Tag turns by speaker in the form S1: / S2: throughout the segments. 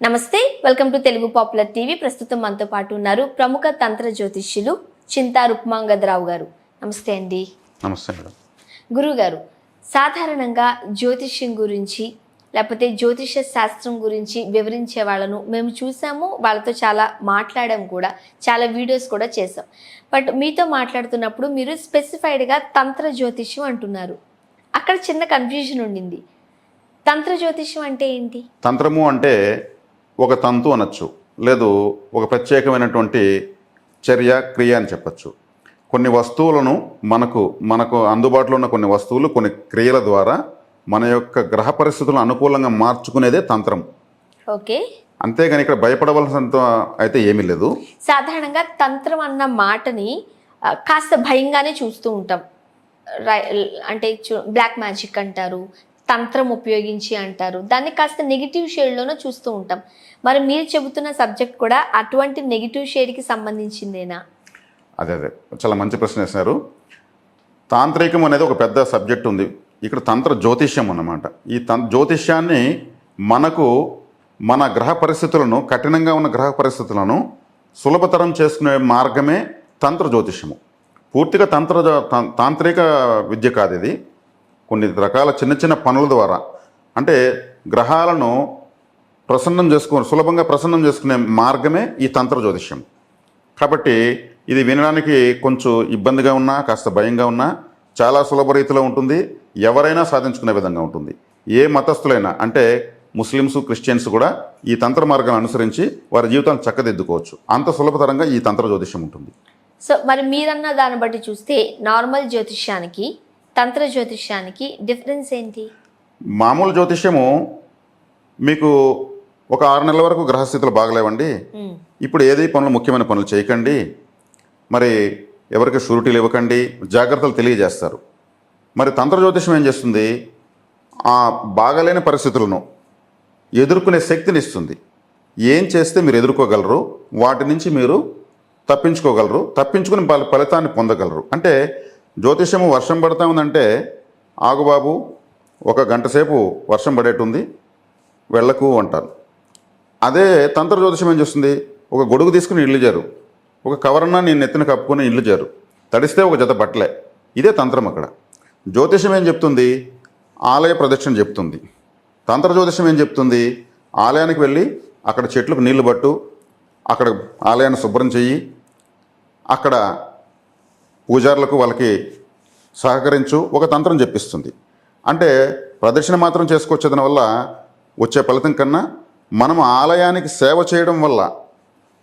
S1: నమస్తే welcome to Telugu popular TV. ప్రస్తుతం మనతో పాటు ఉన్నారు ప్రముఖ తంత్ర జ్యోతిష్యులు చింతా రుక్మాంగదరావు గారు. నమస్తే అండి.
S2: నమస్తే మేడం.
S1: గురువు గారు సాధారణంగా జ్యోతిష్యం గురించి లేకపోతే జ్యోతిష శాస్త్రం గురించి వివరించే వాళ్ళను మేము చూసాము వాళ్ళతో చాలా మాట్లాడాం కూడా చాలా వీడియోస్ కూడా చేసాం బట్ మీతో మాట్లాడుతున్నప్పుడు మీరు స్పెసిఫైడ్గా తంత్ర జ్యోతిష్యం అంటున్నారు. అక్కడ చిన్న కన్ఫ్యూజన్ ఉండింది. తంత్ర జ్యోతిష్యం అంటే ఏంటి?
S2: తంత్రము అంటే ఒక తంతు అనొచ్చు. లేదు ఒక ప్రత్యేకమైనటువంటి చర్య క్రియ అని చెప్పచ్చు. కొన్ని వస్తువులను మనకు మనకు అందుబాటులో ఉన్న కొన్ని వస్తువులు కొన్ని క్రియల ద్వారా మన యొక్క గ్రహ పరిస్థితులను అనుకూలంగా మార్చుకునేదే తంత్రం.
S1: ఓకే.
S2: అంతేగాని ఇక్కడ భయపడవలసినంత అయితే ఏమీ లేదు.
S1: సాధారణంగా తంత్రం అన్న మాటని కాస్త భయంగానే చూస్తూ ఉంటాం. అంటే బ్లాక్ మ్యాజిక్ అంటారు తంత్రం ఉపయోగించి అంటారు. దాన్ని కాస్త నెగిటివ్ షేడ్లోనే చూస్తూ ఉంటాం. మరి మీరు చెబుతున్న సబ్జెక్ట్ కూడా అటువంటి నెగిటివ్ షేడ్కి సంబంధించిందేనా?
S2: అదే అదే. చాలా మంచి ప్రశ్న వేసినారు. తాంత్రికం అనేది ఒక పెద్ద సబ్జెక్ట్ ఉంది. ఇక్కడ తంత్ర జ్యోతిష్యం అన్నమాట. ఈ తం జ్యోతిష్యాన్ని మనకు మన గ్రహ పరిస్థితులను కఠినంగా ఉన్న గ్రహ పరిస్థితులను సులభతరం చేసుకునే మార్గమే తంత్ర జ్యోతిష్యము. పూర్తిగా తంత్ర తాంత్రిక విద్య కాదు ఇది. కొన్ని రకాల చిన్న చిన్న పనుల ద్వారా. అంటే గ్రహాలను ప్రసన్నం చేసుకుని సులభంగా ప్రసన్నం చేసుకునే మార్గమే ఈ తంత్ర జ్యోతిష్యం. కాబట్టి ఇది వినడానికి కొంచెం ఇబ్బందిగా ఉన్నా కాస్త భయంగా ఉన్నా చాలా సులభ రీతిలో ఉంటుంది. ఎవరైనా సాధించుకునే విధంగా ఉంటుంది. ఏ మతస్థులైనా అంటే ముస్లిమ్స్ క్రిస్టియన్స్ కూడా ఈ తంత్ర మార్గాన్ని అనుసరించి వారి జీవితాన్ని చక్కదిద్దుకోవచ్చు. అంత సులభతరంగా ఈ తంత్ర జ్యోతిష్యం ఉంటుంది.
S1: సో మరి మీరన్న దాన్ని బట్టి చూస్తే నార్మల్ జ్యోతిష్యానికి తంత్ర జ్యోతిష్యానికి డిఫరెన్స్ ఏంటి?
S2: మామూలు జ్యోతిష్యము మీకు ఒక ఆరు నెలల వరకు గ్రహస్థితులు బాగలేవండి. ఇప్పుడు ఏది పనులు ముఖ్యమైన పనులు చేయకండి. మరి ఎవరికి షూరిటీలు ఇవ్వకండి. జాగ్రత్తలు తెలియజేస్తారు. మరి తంత్ర జ్యోతిషం ఏం చేస్తుంది? ఆ బాగలేని పరిస్థితులను ఎదుర్కొనే శక్తిని ఇస్తుంది. ఏం చేస్తే మీరు ఎదుర్కోగలరు? వాటి నుంచి మీరు తప్పించుకోగలరు. తప్పించుకుని ఫల ఫలితాన్ని పొందగలరు. అంటే జ్యోతిషము వర్షం పడతా ఉందంటే ఆగుబాబు ఒక గంట సేపు వర్షం పడేట్టుంది వెళ్ళకు అంటారు. అదే తంత్ర జ్యోతిషం ఏం చేస్తుంది? ఒక గొడుగు తీసుకుని ఇల్లు చేరు ఒక కవరన్నా నేను నెత్తిన కప్పుకొని ఇల్లు చేరు తడిస్తే ఒక జత బట్టలే. ఇదే తంత్రం అక్కడ. జ్యోతిషం ఏం చెప్తుంది? ఆలయ ప్రదక్షిణ చెప్తుంది. తంత్ర జ్యోతిషం ఏం చెప్తుంది? ఆలయానికి వెళ్ళి అక్కడ చెట్లకు నీళ్ళు పట్టు అక్కడ ఆలయాన్ని శుభ్రం చెయ్యి అక్కడ పూజారులకు వాళ్ళకి సహకరించు ఒక తంత్రం చెప్పిస్తుంది. అంటే ప్రదక్షిణ మాత్రం చేసుకొచ్చేదాని వల్ల వచ్చే ఫలితం కన్నా మనం ఆలయానికి సేవ చేయడం వల్ల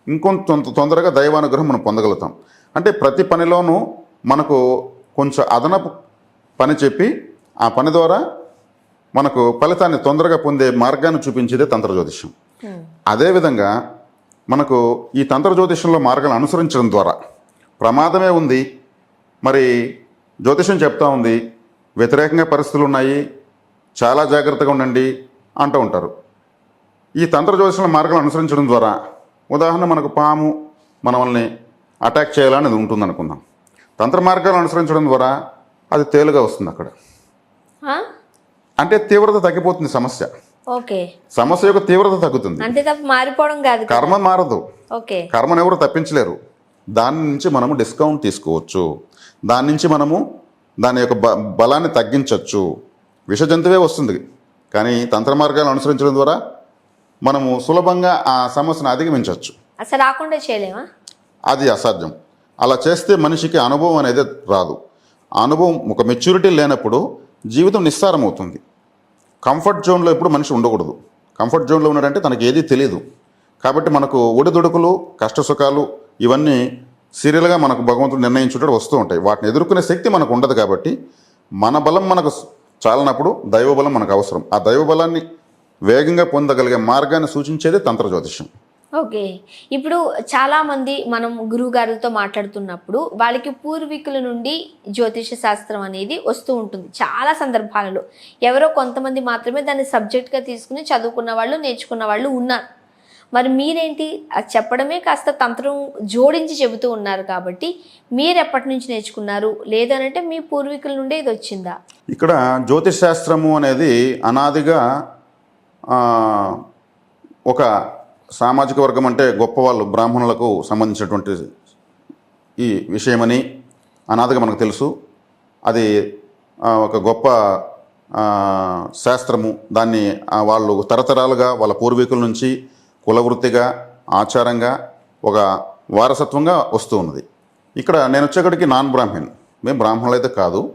S2: ఇంకొంత తొంద- తొందరగా దైవానుగ్రహం మనం పొందగలుగుతాం. అంటే ప్రతి పనిలోనూ మనకు కొంచెం అదనపు పని చెప్పి ఆ పని ద్వారా మనకు ఫలితాన్ని తొందరగా పొందే మార్గాన్ని చూపించేదే తంత్ర జ్యోతిష్యం.
S1: మ్మ్.
S2: అదేవిధంగా మనకు ఈ తంత్ర జ్యోతిషంలో మార్గాలు అనుసరించడం ద్వారా ప్రమాదమే ఉంది. మరి జ్యోతిషం చెప్తా ఉంది వ్యతిరేకంగా పరిస్థితులు ఉన్నాయి చాలా జాగ్రత్తగా ఉండండి అంటూ ఉంటారు. ఈ తంత్ర జ్యోతిషంలో మార్గాలు అనుసరించడం ద్వారా ఉదాహరణ మనకు పాము మనల్ని అటాక్ చేయాలనేది ఉంటుంది అనుకుందాం తంత్ర మార్గాలు అనుసరించడం ద్వారా అది తేలిగా వస్తుంది అక్కడ? అంటే తీవ్రత తగ్గిపోతుంది సమస్య.
S1: ఓకే.
S2: సమస్య యొక్క తీవ్రత తగ్గుతుంది.
S1: అంతే తప్ప మారిపోవడం కాదు కదా.
S2: కర్మ మారదు.
S1: ఓకే.
S2: కర్మను ఎవరు తప్పించలేరు. దాని నుంచి మనము డిస్కౌంట్ తీసుకోవచ్చు. దాని నుంచి మనము దాని యొక్క బ బలాన్ని తగ్గించవచ్చు విష జంతువే వస్తుంది. కానీ తంత్ర మార్గాలను అనుసరించడం ద్వారా మనము సులభంగా ఆ సమస్యను అధిగమించవచ్చు
S1: అసలు రాకుండా చేయలేమా?
S2: అది అసాధ్యం. అలా చేస్తే మనిషికి అనుభవం అనేది రాదు. ఆ అనుభవం ఒక మెచ్యూరిటీ లేనప్పుడు జీవితం నిస్సారం అవుతుంది కంఫర్ట్ జోన్లో ఎప్పుడు మనిషి ఉండకూడదు. కంఫర్ట్ జోన్లో ఉన్నాడంటే తనకి ఏదీ తెలియదు కాబట్టి మనకు ఒడిదుడుకులు కష్ట సుఖాలు ఇవన్నీ సీరియల్గా మనకు భగవంతుడు నిర్ణయించుంటే వస్తూ ఉంటాయి. వాటిని ఎదుర్కొనే శక్తి మనకు ఉండదు కాబట్టి మన బలం మనకు చాలనప్పుడు దైవబలం మనకు అవసరం. ఆ దైవబలాన్ని వేగంగా పొందగలిగే మార్గాన్ని సూచించేదే తంత్ర జ్యోతిష్యం.
S1: ఓకే. ఇప్పుడు చాలామంది మనం గురువుగారులతో మాట్లాడుతున్నప్పుడు వాళ్ళకి పూర్వీకుల నుండి జ్యోతిష శాస్త్రం అనేది వస్తూ ఉంటుంది. చాలా సందర్భాలలో. ఎవరో కొంతమంది మాత్రమే దాన్ని సబ్జెక్ట్గా తీసుకుని చదువుకున్న వాళ్ళు నేర్చుకున్న వాళ్ళు ఉన్నారు. మరి మీరేంటి? అది చెప్పడమే కాస్త తంత్రం జోడించి చెబుతూ ఉన్నారు కాబట్టి మీరు ఎప్పటి నుంచి నేర్చుకున్నారు? లేదనంటే మీ పూర్వీకుల నుండే ఇది వచ్చిందా?
S2: ఇక్కడ జ్యోతిష్ శాస్త్రము అనేది అనాదిగా ఒక సామాజిక వర్గం అంటే గొప్పవాళ్ళు బ్రాహ్మణులకు సంబంధించినటువంటి ఈ విషయమని అనాథగా మనకు తెలుసు. అది ఒక గొప్ప శాస్త్రము. దాన్ని వాళ్ళు తరతరాలుగా వాళ్ళ పూర్వీకుల నుంచి కులవృత్తిగా ఆచారంగా ఒక వారసత్వంగా వస్తూ ఉన్నది. ఇక్కడ నేను వచ్చేక్కడికి నాన్ బ్రాహ్మణ్. మేము బ్రాహ్మణులు అయితే కాదు.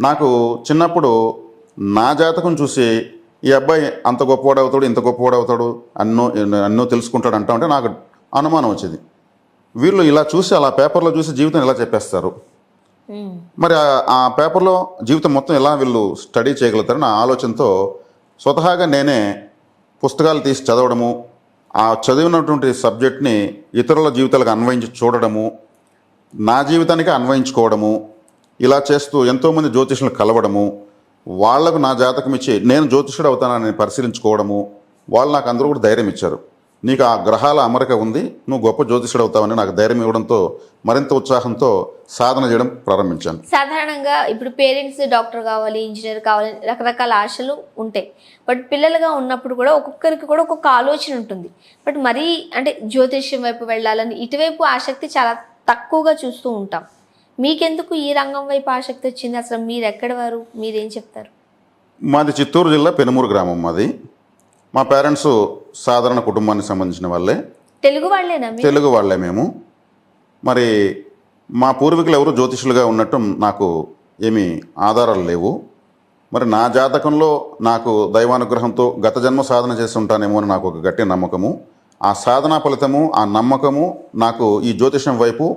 S2: నాకు చిన్నప్పుడు నా జాతకం చూసి ఈ అబ్బాయి అంత గొప్పవాడు అవుతాడు ఇంత గొప్పవాడు అవుతాడు అన్నో అన్నో తెలుసుకుంటాడు అంటా ఉంటే నాకు అనుమానం వచ్చింది. వీళ్ళు ఇలా చూసి అలా పేపర్లో చూసి జీవితం ఇలా చెప్పేస్తారు. మరి ఆ- పేపర్లో జీవితం మొత్తం ఎలా వీళ్ళు స్టడీ చేయగలుగుతారని నా ఆలోచనతో స్వతహాగా నేనే పుస్తకాలు తీసి చదవడము ఆ చదివినటువంటి సబ్జెక్ట్ని ఇతరుల జీవితాలకు అన్వయించి చూడడము నా జీవితానికి అన్వయించుకోవడము ఇలా చేస్తూ ఎంతోమంది జ్యోతిషులను కలవడము వాళ్ళకు నా జాతకం ఇచ్చి నేను జ్యోతిషుడు అవుతానని పరిశీలించుకోవడము వాళ్ళు నాకు అందరూ కూడా ధైర్యం ఇచ్చారు. నీకు ఆ గ్రహాల అమరిక ఉంది నువ్వు గొప్ప జ్యోతిషుడు అవుతావని నాకు ధైర్యం ఇవ్వడంతో మరింత ఉత్సాహంతో సాధన చేయడం ప్రారంభించాను.
S1: సాధారణంగా ఇప్పుడు పేరెంట్స్ డాక్టర్ కావాలి ఇంజనీర్ కావాలి రకరకాల ఆశలు ఉంటాయి. బట్ పిల్లలుగా ఉన్నప్పుడు కూడా ఒక్కొక్కరికి కూడా ఒక్కొక్క ఆలోచన ఉంటుంది. బట్ మరీ అంటే జ్యోతిష్యం వైపు వెళ్ళాలని ఇటువైపు ఆసక్తి చాలా తక్కువగా చూస్తూ ఉంటాం. మీకెందుకు ఈ రంగం వైపు ఆసక్తి వచ్చింది? అసలు మీరు ఎక్కడి వారు? మీరేం చెప్తారు?
S2: మాది చిత్తూరు జిల్లా పెనుమూరు గ్రామం మాది. మా పేరెంట్స్ సాధారణ కుటుంబానికి సంబంధించిన వాళ్ళే.
S1: తెలుగు వాళ్ళేనా మీరు?
S2: తెలుగు వాళ్ళే మేము. మరి మా పూర్వీకులు ఎవరు? జ్యోతిషులుగా ఉన్నట్టు నాకు ఏమీ ఆధారాలు లేవు. మరి నా జాతకంలో నాకు దైవానుగ్రహంతో గత జన్మ సాధన చేసి ఉంటానేమో అని నాకు ఒక గట్టి నమ్మకము. ఆ సాధనా ఫలితము ఆ నమ్మకము నాకు ఈ జ్యోతిషం వైపు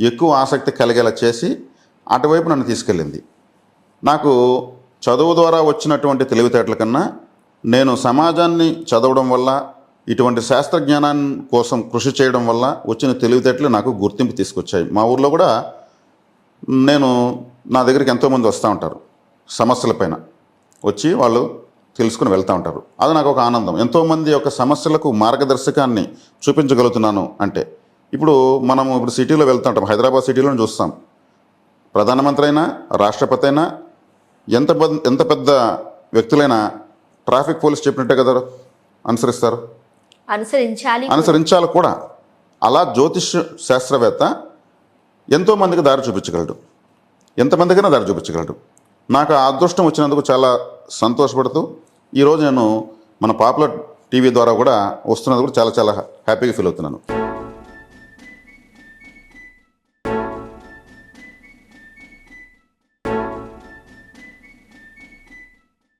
S2: ఎక్కువ ఆసక్తి కలిగేలా చేసి అటువైపు నన్ను తీసుకెళ్ళింది. నాకు చదువు ద్వారా వచ్చినటువంటి తెలివితేటల కన్నా నేను సమాజాన్ని చదవడం వల్ల ఇటువంటి శాస్త్రజ్ఞానం కోసం కృషి చేయడం వల్ల వచ్చిన తెలివితేటలు నాకు గుర్తింపు తీసుకొచ్చాయి. మా ఊర్లో కూడా నేను నా దగ్గరికి ఎంతోమంది వస్తూ ఉంటారు సమస్యలపైన వచ్చి వాళ్ళు తెలుసుకుని వెళ్తూ ఉంటారు. అది నాకు ఒక ఆనందం. ఎంతోమంది యొక్క సమస్యలకు మార్గదర్శకాన్ని చూపించగలుగుతున్నాను అంటే ఇప్పుడు మనము ఇప్పుడు సిటీలో వెళ్తూ ఉంటాం. హైదరాబాద్ సిటీలో చూస్తాం. ప్రధానమంత్రి అయినా రాష్ట్రపతి అయినా ఎంత ఎంత పెద్ద వ్యక్తులైనా ట్రాఫిక్ పోలీస్ చెప్పినట్టే కదా అనుసరిస్తారు?
S1: అనుసరించాలి
S2: అనుసరించాలి కూడా. అలా జ్యోతిష్ శాస్త్రవేత్త ఎంతోమందికి దారి చూపించగలడు. ఎంతమందికైనా దారి చూపించగలడు. నాకు ఆ అదృష్టం వచ్చినందుకు చాలా సంతోషపడుతూ ఈరోజు నేను మన పాపులర్ టీవీ ద్వారా కూడా వస్తున్నందుకు కూడా చాలా చాలా హ్యాపీగా ఫీల్ అవుతున్నాను.